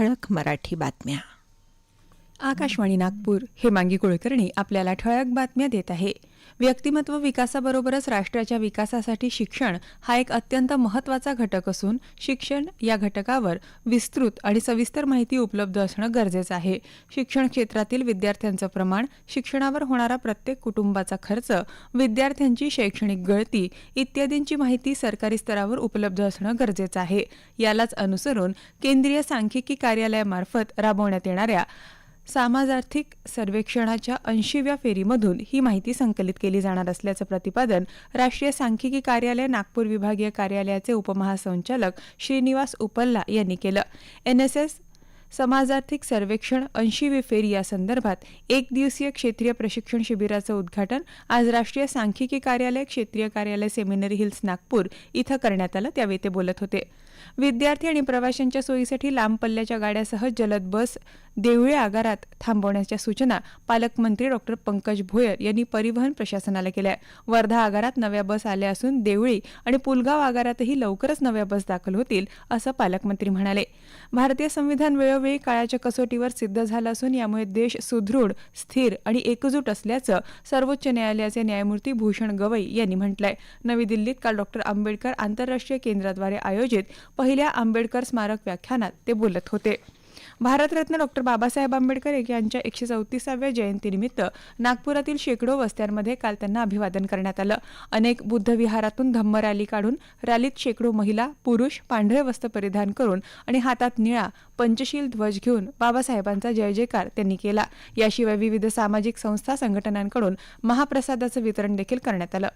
ठळक मराठी बातम्या. आकाशवाणी नागपूर हेमांगी कुलकर्णी आपल्याला ठळक बातम्या देत आहे. व्यक्तिमत्व विकासाबरोबरच राष्ट्राच्या विकासासाठी शिक्षण हा एक अत्यंत महत्त्वाचा घटक असून शिक्षण या घटकावर विस्तृत आणि सविस्तर माहिती उपलब्ध असणं गरजेचं आहे. शिक्षण क्षेत्रातील विद्यार्थ्यांचं प्रमाण शिक्षणावर होणारा प्रत्येक कुटुंबाचा खर्च विद्यार्थ्यांची शैक्षणिक गळती इत्यादींची माहिती सरकारी स्तरावर उपलब्ध असणं गरजेचं आहे. यालाच अनुसरून केंद्रीय सांख्यिकी कार्यालयामार्फत राबवण्यात येणाऱ्या समाजार्थिक सर्वेक्षणाच्या ऐंशीव्या फेरीमधून ही माहिती संकलित केली जाणार असल्याचं प्रतिपादन राष्ट्रीय सांख्यिकी कार्यालय नागपूर विभागीय कार्यालयाचे उपमहासंचालक श्रीनिवास उपल्ला यांनी केलं. एनएसएस समाजार्थिक सर्वेक्षण ऐंशीवी फेरी या संदर्भात एक दिवसीय क्षेत्रीय प्रशिक्षण शिबिराचं उद्घाटन आज राष्ट्रीय सांख्यिकी कार्यालय क्षेत्रीय कार्यालय सेमिनरी हिल्स नागपूर इथं करण्यात आलं त्यावेळी ते बोलत होते. विद्यार्थी आणि प्रवाशांच्या सोयीसाठी लांब पल्ल्याच्या गाड्यासह जलद बस देवळे आगारात थांबवण्याच्या सूचना पालकमंत्री डॉक्टर पंकज भोयर यांनी परिवहन प्रशासनाला केल्या वर्धा आगारात नव्या बस आल्या असून देवळी आणि पुलगाव आगारातही लवकरच नव्या बस दाखल होतील असं पालकमंत्री म्हणाले. भारतीय संविधान वेळोवेळी काळाच्या कसोटीवर सिद्ध झालं असून यामुळे देश सुदृढ स्थिर आणि एकजूट असल्याचं सर्वोच्च न्यायालयाचे न्यायमूर्ती भूषण गवई यांनी म्हटलंय. नवी दिल्लीत काल डॉक्टर आंबेडकर आंतरराष्ट्रीय केंद्राद्वारे आयोजित पहिल्या आंबेडकर स्मारक व्याख्यानात ते बोलत होते. भारतरत्न डॉक्टर बाबासाहेब आंबेडकर यांच्या एकशे चौतीसाव्या जयंतीनिमित्त नागपुरातील शेकडो वस्त्यांमध्ये काल त्यांना अभिवादन करण्यात आलं. अनेक बुद्ध विहारातून धम्म रॅली काढून रॅलीत शेकडो महिला पुरुष पांढरे वस्त्र परिधान करून आणि हातात निळा पंचशील ध्वज घेऊन बाबासाहेबांचा जय जयकार त्यांनी केला. याशिवाय विविध सामाजिक संस्था संघटनांकडून महाप्रसादाचं वितरण देखील करण्यात आलं.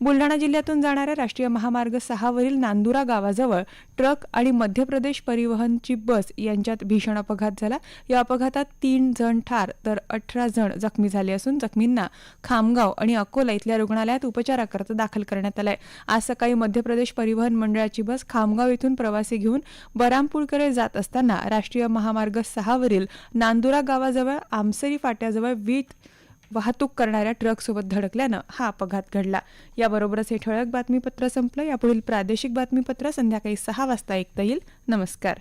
बुलढाणा जिल्ह्यातून जाणाऱ्या राष्ट्रीय महामार्ग सहावरील नांदुरा गावाजवळ ट्रक आणि मध्य प्रदेश परिवहनची बस यांच्यात भीषण अपघात झाला. या अपघातात तीन जण ठार तर अठरा जण जखमी झाले असून जखमींना खामगाव आणि अकोला इथल्या रुग्णालयात उपचाराकरता दाखल करण्यात आलंय. आज सकाळी मध्य प्रदेश परिवहन मंडळाची बस खामगाव इथून प्रवासी घेऊन बरामपूरकडे जात असताना राष्ट्रीय महामार्ग सहावरील नांदुरा गावाजवळ आमसरी फाट्याजवळ वीट वाहतूक करणाऱ्या ट्रकसोबत धडकल्यानं हा अपघात घडला. याबरोबरच हे ठळक बातमीपत्र संपलं. यापुढील प्रादेशिक बातमीपत्र संध्याकाळी सहा वाजता ऐकता येईल. नमस्कार.